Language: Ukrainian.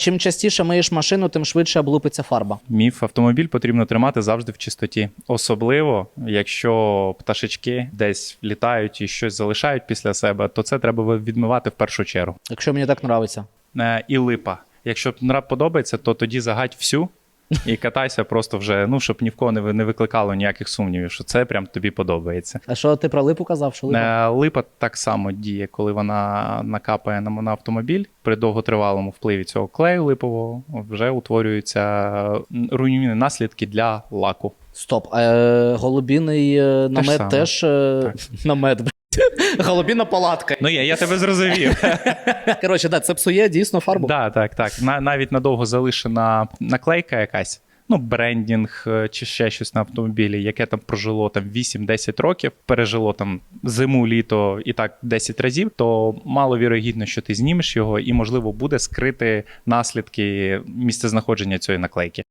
Чим частіше миєш машину, тим швидше облупиться фарба. Міф автомобіль потрібно тримати завжди в чистоті, особливо якщо пташечки десь літають і щось залишають після себе, то це треба відмивати в першу чергу. Якщо мені так нравиться. Е, І липа. Якщо нрав подобається, то тоді загадь всю і катайся просто вже, ну щоб ні в кого не не викликало ніяких сумнівів, що це прям тобі подобається. А що ти про липу казав? Що липа? Е, Липа так само діє, коли вона накапає на, на автомобіль при довготривалому впливі цього клею липового, вже утворюються руйнівні наслідки для лаку. Стоп. Е, голубіний е, намет теж намет. Голубіна палатка. Ну я, я тебе зрозумів. Коротше, да, це псує дійсно фарбу. да, так, так. На, навіть надовго залишена наклейка якась. Ну, брендінг е, чи ще щось на автомобілі, яке там прожило там 8-10 років, пережило там зиму, літо і так 10 разів, то маловірогідно, що ти знімеш його, і можливо буде скрити наслідки місцезнаходження цієї наклейки.